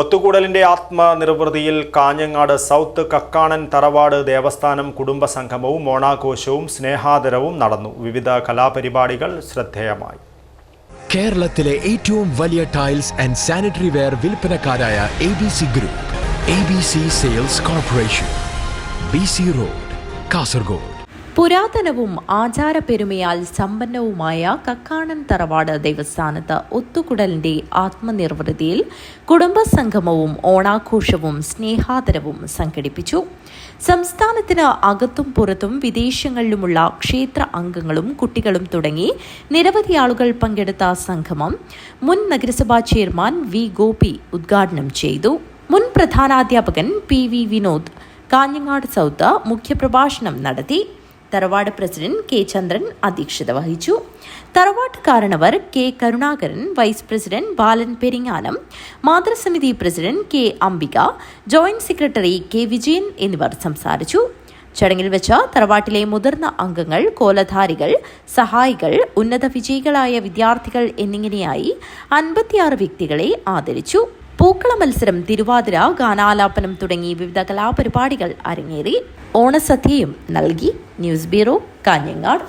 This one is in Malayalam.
ഒത്തുകൂടലിന്റെ ആത്മനിർവൃതിയിൽ കാഞ്ഞങ്ങാട് സൗത്ത് കക്കാണൻ തറവാട് ദേവസ്ഥാനം കുടുംബ സംഗമവും ഓണാഘോഷവും സ്നേഹാദരവും നടന്നു. വിവിധ കലാപരിപാടികൾ ശ്രദ്ധേയമായി. കേരളത്തിലെ ഏറ്റവും വലിയ tiles and sanitary ware വിൽപ്പനക്കാരായ A B C group A B C sales corporation B C road Kasaragod. പുരാതനവും ആചാരപ്പെരുമയാൽ സമ്പന്നവുമായ കക്കാണൻ തറവാട് ദേവസ്ഥാനത്ത് ഒത്തുകുടലിന്റെ ആത്മനിർവൃതിയിൽ കുടുംബസംഗമവും ഓണാഘോഷവും സ്നേഹാദരവും സംഘടിപ്പിച്ചു. സംസ്ഥാനത്തിന് അകത്തും പുറത്തും വിദേശങ്ങളിലുമുള്ള ക്ഷേത്ര അംഗങ്ങളും കുട്ടികളും തുടങ്ങി നിരവധി ആളുകൾ പങ്കെടുത്ത സംഗമം മുൻ നഗരസഭാ ചെയർമാൻ വി ഗോപി ഉദ്ഘാടനം ചെയ്തു. മുൻ പ്രധാനാധ്യാപകൻ P V Vinod Kanhangad south മുഖ്യപ്രഭാഷണം നടത്തി. തറവാട് പ്രസിഡന്റ് കെ ചന്ദ്രൻ അധ്യക്ഷത വഹിച്ചു. തറവാട്ട് കാരണവർ K Karunakaran vice president Balan Peringanam മാതൃസമിതി president K Ambika joint secretary K Vijayan എന്നിവർ സംസാരിച്ചു. ചടങ്ങിൽ വെച്ച തറവാട്ടിലെ മുതിർന്ന അംഗങ്ങൾ കോലധാരികൾ സഹായികൾ ഉന്നത വിജയികളായ വിദ്യാർത്ഥികൾ എന്നിങ്ങനെയായി അൻപത്തിയാറ് വ്യക്തികളെ ആദരിച്ചു. പൂക്കള മത്സരം തിരുവാതിര ഗാനാലാപനം തുടങ്ങി വിവിധ കലാപരിപാടികൾ അരങ്ങേറി. ഓണസദ്യയും നൽകി. News bureau Kanhangad.